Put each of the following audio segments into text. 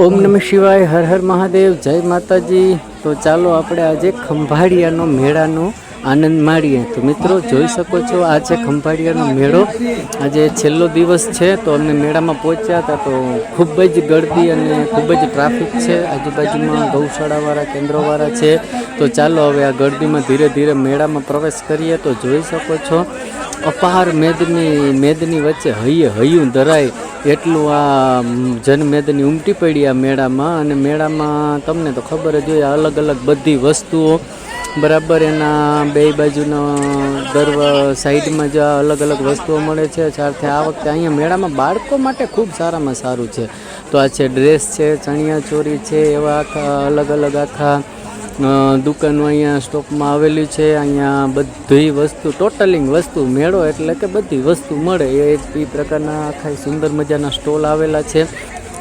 ઓમ નમઃ શિવાય હર હર મહાદેવ જય માતાજી. તો ચાલો આપણે આજે ખંભાળિયાનો મેળાનો આનંદ માણીએ. તો મિત્રો, જોઈ શકો છો, આ છે ખંભાળિયાનો મેળો. આજે છેલ્લો દિવસ છે, તો અમે મેળામાં પહોંચ્યા હતા, તો ખૂબ જ ગળદી અને ખૂબ જ ટ્રાફિક છે. આજુબાજુમાં ગૌશાળાવાળા, કેન્દ્રોવાળા છે. તો ચાલો હવે આ ગળદીમાં ધીરે ધીરે મેળામાં પ્રવેશ કરીએ. તો જોઈ શકો છો, અપાર મેદની મેદની વચ્ચે હૈયે હૈયું ધરાય એટલું આ જનમેદની ઉમટી પડી આ મેળામાં. અને મેળામાં તમને તો ખબર જ હોય અલગ અલગ અલગ બધી વસ્તુઓ. બરાબર, એના બે બાજુના દર સાઈડમાં જ અલગ અલગ વસ્તુઓ મળે છે. સાથે આ વખતે અહીંયા મેળામાં બાળકો માટે ખૂબ સારામાં સારું છે. તો આ છે ડ્રેસ છે, ચણિયા ચોરી છે, એવા આખા અલગ અલગ આખા દુકાનો અહીંયા સ્ટોકમાં આવેલી છે. અહીંયા બધી વસ્તુ, ટોટલિંગ વસ્તુ મેળો એટલે કે બધી વસ્તુ મળે. એ પ્રકારના આખા સુંદર મજાના સ્ટોલ આવેલા છે.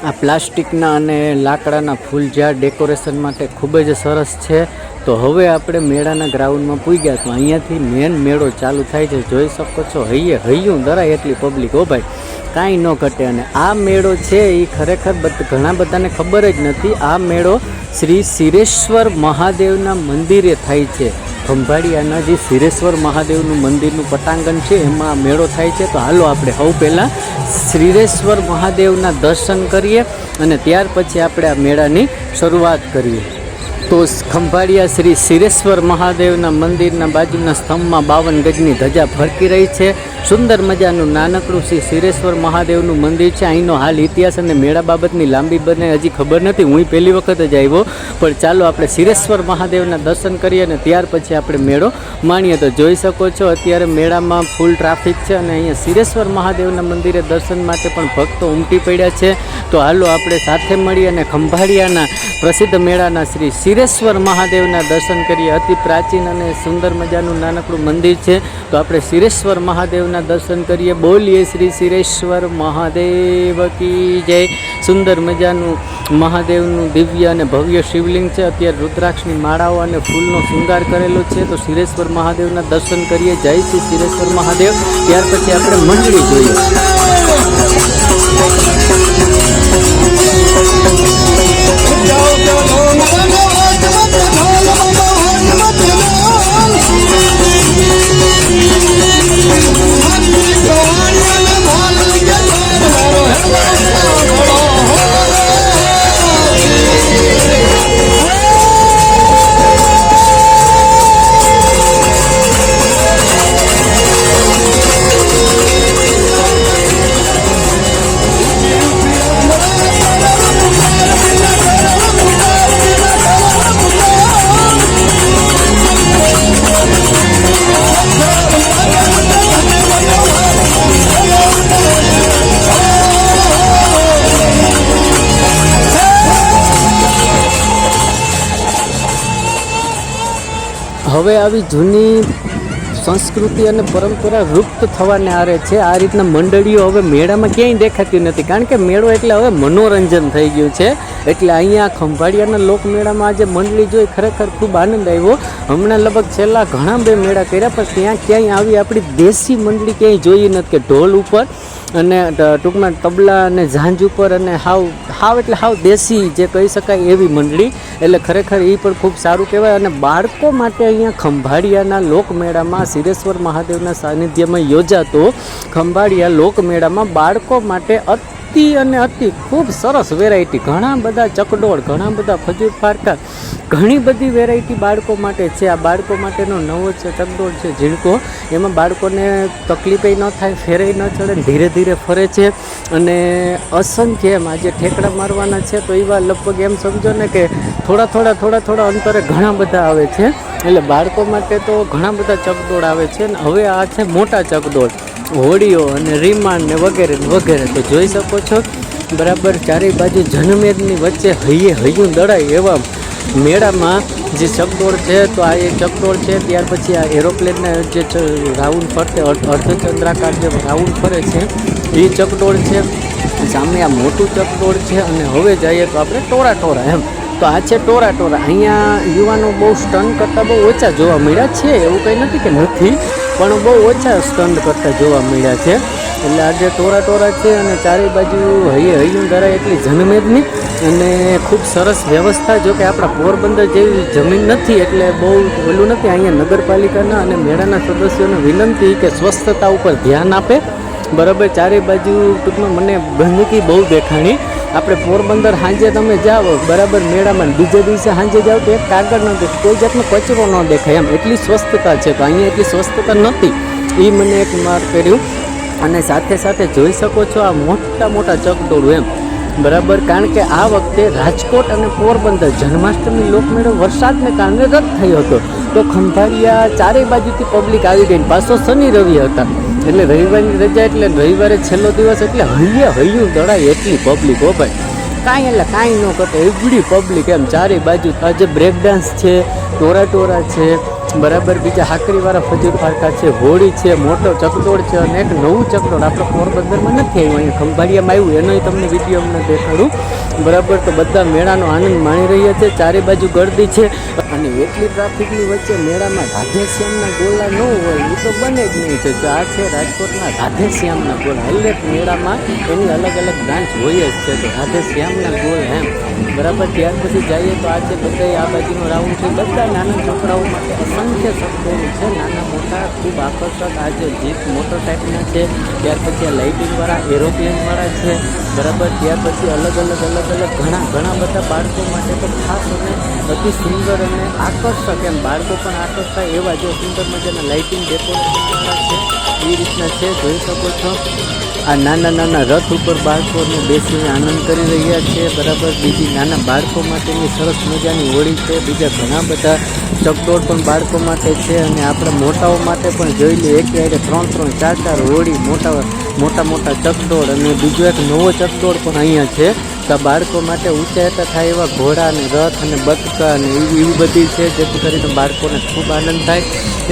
આ પ્લાસ્ટિકના અને લાકડાના ફૂલ જ્યાં ડેકોરેશન માટે ખૂબ જ સરસ છે, તો હવે આપણે મેળાના ગ્રાઉન્ડમાં પૂગ્યા તો અહીંયાથી મેન મેળો ચાલુ થાય છે. જોઈ શકો છો, હૈયે, હૈયું, દરાય એટલી પબ્લિક હો ભાઈ, કાંઈ ન ઘટે. અને આ મેળો છે એ ખરેખર ઘણા બધાને ખબર જ નથી. આ મેળો શ્રી સિરેશ્વર મહાદેવના મંદિરે થાય છે. ખંભાળિયાના જે સિરેશ્વર મહાદેવનું મંદિરનું પટાંગણ છે, એમાં મેળો થાય છે. તો હાલો આપણે સૌ પહેલાં શ્રીરેશ્વર મહાદેવના દર્શન કરીએ અને ત્યાર પછી આપણે આ મેળાની શરૂઆત કરીએ. તો ખંભાળિયા શ્રી સિરેશ્વર મહાદેવના મંદિરના બાજુના સ્તંભમાં બાવન ગજની ધજા ફરકી રહી છે. સુંદર મજાનું નાનકડું શ્રી સિરેશ્વર મહાદેવનું મંદિર છે. અહીંનો હાલ ઇતિહાસ અને મેળા બાબતની લાંબી બને હજી ખબર નથી. હું પહેલી વખત જ આવ્યો. પણ ચાલો આપણે સિરેશ્વર મહાદેવના દર્શન કરીએ અને ત્યાર પછી આપણે મેળો માણીએ. તો જોઈ શકો છો, અત્યારે મેળામાં ફૂલ ટ્રાફિક છે અને અહીંયા સિરેશ્વર મહાદેવના મંદિરે દર્શન માટે પણ ભક્તો ઉમટી પડ્યા છે. તો હાલો આપણે સાથે મળી અને ખંભાળિયાના પ્રસિદ્ધ મેળાના શ્રી સિરેશ્વર મહાદેવના દર્શન કરીએ. અતિ પ્રાચીન અને સુંદર મજાનું નાનકડું મંદિર છે. તો આપણે શિરેશ્વર મહાદેવના દર્શન કરીએ. બોલીએ શ્રી શિરેશ્વર મહાદેવ કી જય. સુંદર મજાનું મહાદેવનું દિવ્ય અને ભવ્ય શિવલિંગ છે. અત્યારે રુદ્રાક્ષની માળાઓ અને ફૂલનો શૃંગાર કરેલો છે. તો શિરેશ્વર મહાદેવના દર્શન કરીએ. જય શ્રી શિરેશ્વર મહાદેવ. ત્યાર પછી આપણે મંડળી જોઈએ. હવે આવી જૂની સંસ્કૃતિ અને પરંપરા લુપ્ત થવાને આરે છે. આ રીતના મંડળીઓ હવે મેળામાં ક્યાંય દેખાતી નથી. કારણ કે મેળો એટલે હવે મનોરંજન થઈ ગયું છે. એટલે અહીંયા ખંભાળિયાના લોકમેળામાં આજે મંડળી જોઈ ખરેખર ખૂબ આનંદ આવ્યો. હમણાં લગભગ છેલ્લા ઘણા બે મેળા કર્યા, પણ ત્યાં ક્યાંય આવી આપણી દેશી મંડળી ક્યાંય જોઈ નથી કે ઢોલ ઉપર અને ટૂંકમાં તબલા અને ઝાંઝ ઉપર અને હાવ હાવ એટલે હાવ દેશી જે કહી શકાય એવી મંડળી. એટલે ખરેખર એ પણ ખૂબ સારું કહેવાય. અને બાળકો માટે અહીંયા ખંભાળિયાના લોકમેળામાં સિરેશ્વર મહાદેવના સાનિધ્યમાં યોજાતો ખંભાળિયા લોકમેળામાં બાળકો માટે અતિ અને અતિ ખૂબ સરસ વેરાયટી ઘણા બધા ચકડોળ, ઘણા બધા ખજૂર ફારકા, ઘણી બધી વેરાયટી બાળકો માટે છે. આ બાળકો માટેનો નવો છે ચકડોળ છે, ઝીણકો, એમાં બાળકોને તકલીફે ન થાય ફેરાઈ ન ચડે, ધીરે ધીરે ફરે છે. અને અસંખ્ય એમ આજે ઠેકડા મારવાના છે. તો એવા લગભગ એમ સમજો ને કે થોડા થોડા થોડા થોડા અંતરે ઘણા બધા આવે છે. એટલે બાળકો માટે તો ઘણા બધા ચકડોળ આવે છે. ને હવે આ છે મોટા ચકડોળ. હોડીઓ અને રીમાન ને વગેરે વગેરે તો જોઈ શકો છો. બરાબર, ચારેય બાજુ જનમેદની વચ્ચે હૈયે હૈયું દળાય એવા મેળામાં જે ચકડોળ છે, તો આ એ ચકડોળ છે, ત્યાર પછી આ એરોપ્લેનના જે રાઉન્ડ ફરતે અર્ધચંદ્રાકાર જે રાઉન્ડ ફરે છે, એ ચકડોળ છે. સામે આ મોટું ચકડોળ છે અને હવે જઈએ તો આપણે ટોળા ટોળા એમ. તો આ છે ટોરા ટોરા. અહીંયા યુવાનો બહુ સ્ટન કરતાં બહુ ઓછા જોવા મળ્યા છે, એવું કંઈ નથી કે નથી, પણ બહુ ઓછા સ્ટન કરતાં જોવા મળ્યા છે. એટલે આજે ટોરા ટોરા છે અને ચારે બાજુ હૈયે હૈયું ધરાય એટલી જનમેદની અને ખૂબ સરસ વ્યવસ્થા, જો કે આપણા પોરબંદર જેવી જમીન નથી, એટલે બહુ ઓલું નથી. અહીંયા નગરપાલિકાના અને મેળાના સદસ્યોને વિનંતી કે સ્વસ્થતા ઉપર ધ્યાન આપે. બરાબર ચારે બાજુ ટૂંકમાં મને ગંદકી બહુ દેખાણી. આપણે પોરબંદર સાંજે તમે જાઓ, બરાબર મેળામાં બીજે દિવસે સાંજે જાઓ તો એક કાગળ ન દેખાય, કોઈ જાતનો કચરો ન દેખાય, એમ એટલી સ્વસ્થતા છે તો અહીંયા એટલી સ્વસ્થતા નહોતી. એ મને એક માર કર્યું અને સાથે સાથે જોઈ શકો છો આ મોટા મોટા ચકડોળું એમ. બરાબર, કારણ કે આ વખતે રાજકોટ અને પોરબંદર જન્માષ્ટમી લોકમેળો વરસાદને કારણે રદ થયો હતો. તો ખંભાળિયા ચારેય બાજુથી પબ્લિક આવી ગઈ પાછો શનિ રવિ હતા. એટલે રવિવારની રજા એટલે રવિવારે છેલ્લો દિવસ એટલે હૈયે હૈયું દડાય એટલી પબ્લિક હો ભાઈ. કાંઈ એટલે કાંઈ ન કરતો. એવડી પબ્લિક એમ ચારે બાજુ. આજે બ્રેક ડાન્સ છે, ટોરા ટોરા છે બરાબર, બીજા હાકરીવાળા ફજૂર પારકા છે, હોળી છે, મોટો ચકડોળ છે અને એક નવું ચકડોળ. આપણે પોરબંદરમાં નથી આવ્યું અહીંયા ખંભાળિયામાં આવ્યું, એનોય તમને વીડિયો અમને દેખાડું. બરાબર, તો બધા મેળાનો આનંદ માણી રહ્યા છે, ચારે બાજુ ગળદી છે. અને એટલી ટ્રાફિકની વચ્ચે મેળામાં રાધેશ્યામના ગોલા ન હોય, એ તો બને જ નહીં છે. આ છે રાજકોટના રાધેશ્યામના ગોલા. હરેક મેળામાં એની અલગ અલગ બ્રાન્ચ હોય જ છે. તો રાધેશ્યામના ગોળ એમ. બરાબર, ત્યાર પછી જઈએ તો આજે બધા આ બાજુનો રાઉન્ડ છે. બધા નાના છોકરાઓ માટે અસંખ્ય શબ્દો છે. નાના મોટા, ખૂબ આકર્ષક. આ જે જીપ ટાઈપના છે, ત્યાર પછી આ લાઇટિંગવાળા એરોપ્લેનવાળા છે. બરાબર? ત્યાર પછી અલગ અલગ અલગ અલગ ઘણા ઘણા બધા બાળકો માટે તો ખાસ અને અતિ સુંદર અને આકર્ષક એમ. બાળકો પણ આકર્ષાય એવા જે સુંદર મજાના લાઇટિંગ ડેકોરેશનવાળા છે. એ રીતના છે. જોઈ શકો છો. આ નાના નાના રથ ઉપર બાળકોને બેસીને આનંદ કરી રહ્યા છે. બરાબર? બીજી નાના બાળકો માટેની સરસ મજાની હોળી છે. બીજા ઘણા બધા ચકડોળ પણ બાળકો માટે છે અને આપણે મોટાઓ માટે પણ જોઈ લઈએ એક યારે ત્રણ ત્રણ, ચાર ચાર હોળી, મોટા મોટા મોટા ચકડોળ અને બીજો એક નવો ચકડોળ પણ અહીંયા છે. તો બાળકો માટે ઊંચા થાય એવા ઘોડા અને રથ અને બતકા અને એવી એવી બધી છે, જેથી કરીને બાળકોને ખૂબ આનંદ થાય.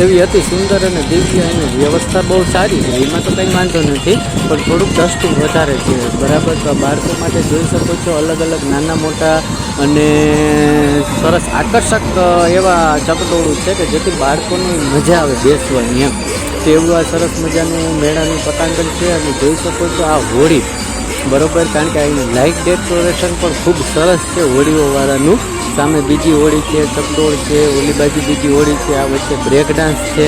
એવી અતિ સુંદર અને દિવ્ય અને વ્યવસ્થા બહુ સારી છે. એમાં તો કંઈ વાંધો નથી, પણ થોડુંક ડસ્ટિંગ વધારે છે. બરાબર? તો બાળકો માટે જોઈ શકો છો અલગ અલગ નાના મોટા અને સરસ આકર્ષક એવા ચકડોળું છે કે જેથી બાળકોને મજા આવે બેસવાની એમ. તેવું આ સરસ મજાનું મેળાનું પતાંગણ છે અને જોઈ શકો છો આ હોળી. બરોબર, કારણ કે અહીંનું લાઇટ ડેકોરેશન પણ ખૂબ સરસ છે હોળીઓવાળાનું. સામે બીજી હોળી છે, ચકડોળ છે, ઓલી બાજુ બીજી હોળી છે, આ વચ્ચે બ્રેક ડાન્સ છે.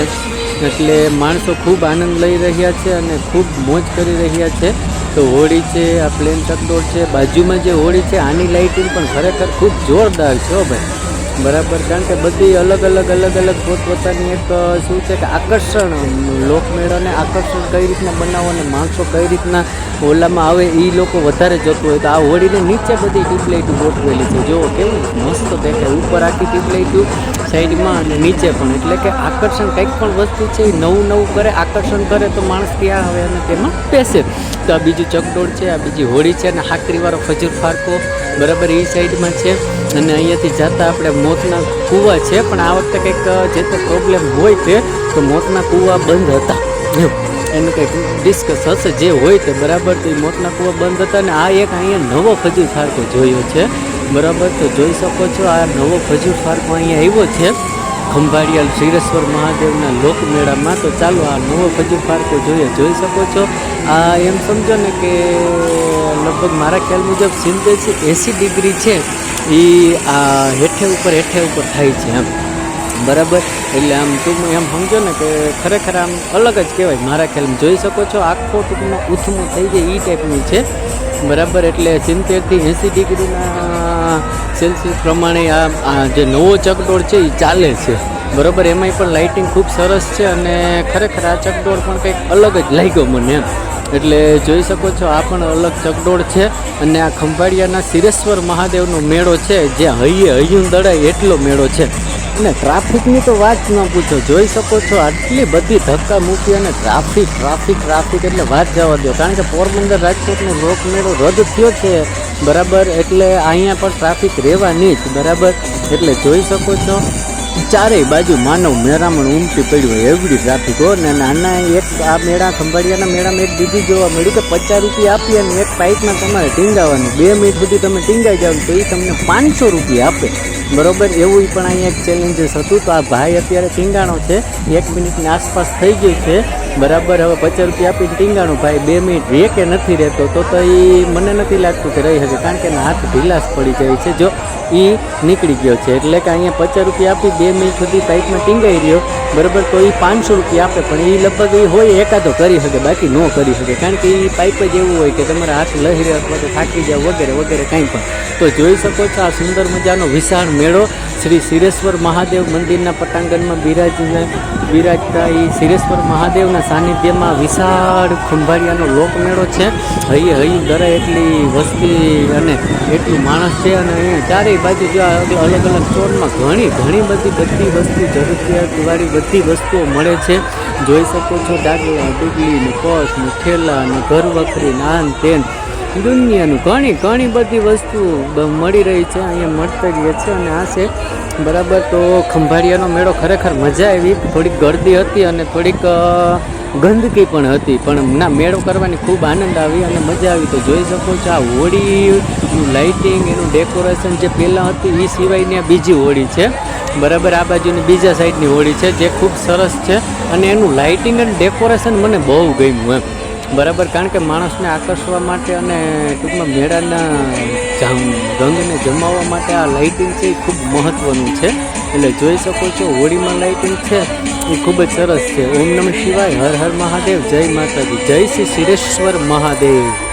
એટલે માણસો ખૂબ આનંદ લઈ રહ્યા છે અને ખૂબ મોજ કરી રહ્યા છે. તો હોળી છે, આ પ્લેન ચકડોળ છે, બાજુમાં જે હોળી છે, આની લાઇટિંગ પણ ખરેખર ખૂબ જોરદાર છે ભાઈ. બરાબર, કારણ કે બધી અલગ અલગ અલગ અલગ પોતપોતાની એક શું છે કે આકર્ષણ લોકમેળાને આકર્ષણ કઈ રીતના બનાવો અને માણસો કઈ રીતના ઓલામાં આવે એ લોકો વધારે જતું હોય. તો આ હોળીને નીચે બધી ટ્યુબલાઇટ ગોઠવેલી છે. જુઓ કેવું મસ્ત દેખાય. ઉપર આખી ટ્યુબલાઇટ સાઈડમાં અને નીચે પણ. એટલે કે આકર્ષણ કંઈક પણ વસ્તુ છે એ નવું નવું કરે, આકર્ષણ કરે તો માણસ ત્યાં આવે અને તેમાં બેસે. તો આ બીજું ચકડોળ છે, આ બીજી હોળી છે અને હાકરીવાળો ફજૂર ફારકો. બરાબર, એ સાઈડમાં છે. અને અહીંયાથી જતાં આપણે મોતના કૂવા છે, પણ આ વખતે કંઈક જે તે પ્રોબ્લેમ હોય તે, તો મોતના કૂવા બંધ હતા. એનું કંઈક ડિસ્કસ હશે, જે હોય તે, બરાબર? તો એ મોતના કૂવા બંધ હતા અને આ એક અહીંયા નવો ફજુ ફારકો જોયો છે. બરાબર? તો જોઈ શકો છો, આ નવો ફજુ ફારકો અહીંયા આવ્યો છે. ખંભાળિયા શ્રીરેશ્વર મહાદેવના લોકમેળામાં તો ચાલો આ નવો ખજૂર પાર્કો જોઈએ. જોઈ શકો છો? આ એમ સમજો ને કે લગભગ મારા ખ્યાલ મુજબ સિત્તેરથી એંસી ડિગ્રી છે એ આ હેઠે ઉપર હેઠે ઉપર થાય છે એમ. બરાબર? એટલે આમ ટૂંકમાં એમ સમજો ને કે ખરેખર આમ અલગ જ કહેવાય મારા ખ્યાલ જોઈ શકો છો? આખો ટૂંકમાં ઉથમું થઈ જાય એ ટાઈપનું છે. બરાબર? એટલે સિત્તેરથી એંસી ડિગ્રીના સેલ્સિયસ પ્રમાણે આ જે નવો ચકડોળ છે એ ચાલે છે. બરાબર, એમાંય પણ લાઇટિંગ ખૂબ સરસ છે અને ખરેખર આ ચકડોળ પણ કંઈક અલગ જ લાગ્યો મને એમ. એટલે જોઈ શકો છો, આ પણ અલગ ચકડોળ છે અને આ ખંભાળિયાના સિરેશ્વર મહાદેવનો મેળો છે, જે હૈયે હૈયું દડાય એટલો મેળો છે. અને ટ્રાફિકની તો વાત ન પૂછો, જોઈ શકો છો, આટલી બધી ધક્કા મૂકી અને ટ્રાફિક ટ્રાફિક ટ્રાફિક એટલે વાત જવા દો કારણ કે પોરબંદર રાજકોટનો લોકમેળો રદ થયો છે. બરાબર? એટલે અહીંયા પણ ટ્રાફિક રહેવાની જ બરાબર? એટલે જોઈ શકો છો. ચારેય બાજુ માનવ મેરામણ ઉમટી પડ્યું હોય એવડી ટ્રાફિક હો, ને નાના એક આ મેળા, ખંભાળિયાના મેળામાં એક બીજી જોવા મળ્યું કે પચાસ રૂપિયા આપી અને એક પાઇપમાં તમારે ટીંગાવાનું. બે મિનિટ સુધી તમે ટીંગાઈ જાઓ તો એ તમને પાંચસો રૂપિયા આપે. બરોબર? એવું પણ અહીંયા એક ચેલેન્જીસ હતું. તો આ ભાઈ અત્યારે ટીંગાણો છે. એક મિનિટની આસપાસ થઈ ગયું છે. બરાબર? હવે પચાસ રૂપિયા આપીને ટીંગાણું. ભાઈ, બે મિનિટ રે કે નથી રહેતો. તો તો એ મને નથી લાગતું કે રહી શકે, કારણ કે એના હાથ ઢીલાસ પડી જાય છે. જો એ નીકળી ગયો છે. એટલે કે અહીંયા પચાસ રૂપિયા આપી, બે મિનિટ સુધી પાઇપમાં ટીંગાઈ રહ્યો. બરાબર, તો એ પાંચસો રૂપિયા આપે, પણ એ લગભગ એ હોય એકાદો કરી શકે, બાકી ન કરી શકે. કારણ કે એ પાઇપ જ એવું હોય કે તમારા હાથ લહેરે અથવા તો થાકી જાવ વગેરે વગેરે કાંઈ પણ. તો જોઈ શકો છો આ સુંદર મજાનો વિશાળ મેળો. શ્રી સિરેશ્વર મહાદેવ મંદિરના પટાંગણમાં બિરાજ બિરાજતા એ સિરેશ્વર મહાદેવના સાનિધ્યમાં વિશાળ ખંભાળિયાનો લોકમેળો છે. હૈયે હૈયું દરે એટલી વસ્તી અને એટલું માણસ છે અને અહીંયા ચારેય બાજુ જો અલગ અલગ સ્ટોરમાં ઘણી ઘણી બધી બધી વસ્તુ જરૂરિયાતવાળી બધી વસ્તુઓ મળે છે. જોઈ શકો છો ડાગલા ડુગલી ને પર્સ ને થેલા ને ઘર વખરી નાન તેન. દુનિયાનું ઘણી ઘણી બધી વસ્તુ મળી રહી છે, અહીંયા મળતા રહીએ રહે છે અને આ છે. બરાબર, તો ખંભાળિયાનો મેળો ખરેખર મજા આવી. થોડીક ગરદી હતી અને થોડીક ગંદકી પણ હતી. પણ ના, મેળો કરવાની ખૂબ આનંદ આવી અને મજા આવી. તો જોઈ શકો છો, આ હોળીનું લાઇટિંગ, એનું ડેકોરેશન જે પહેલાં હતું એ સિવાયની બીજી હોળી છે. બરાબર, આ બાજુની બીજા સાઈડની હોળી છે, જે ખૂબ સરસ છે. અને એનું લાઇટિંગ અને ડેકોરેશન મને બહુ ગમ્યું એમ. બરાબર, કારણ કે માણસને આકર્ષવા માટે અને ટૂંકમાં મેળાના ગંગને જમાવવા માટે આ લાઇટિંગ છે એ ખૂબ મહત્ત્વનું છે. એટલે જોઈ શકો છો, હોળીમાં લાઇટિંગ છે, એ ખૂબ જ સરસ છે. ઓમ નમઃ શિવાય, હર હર મહાદેવ, જય માતાજી. જય શ્રી શિરેશ્વર મહાદેવ.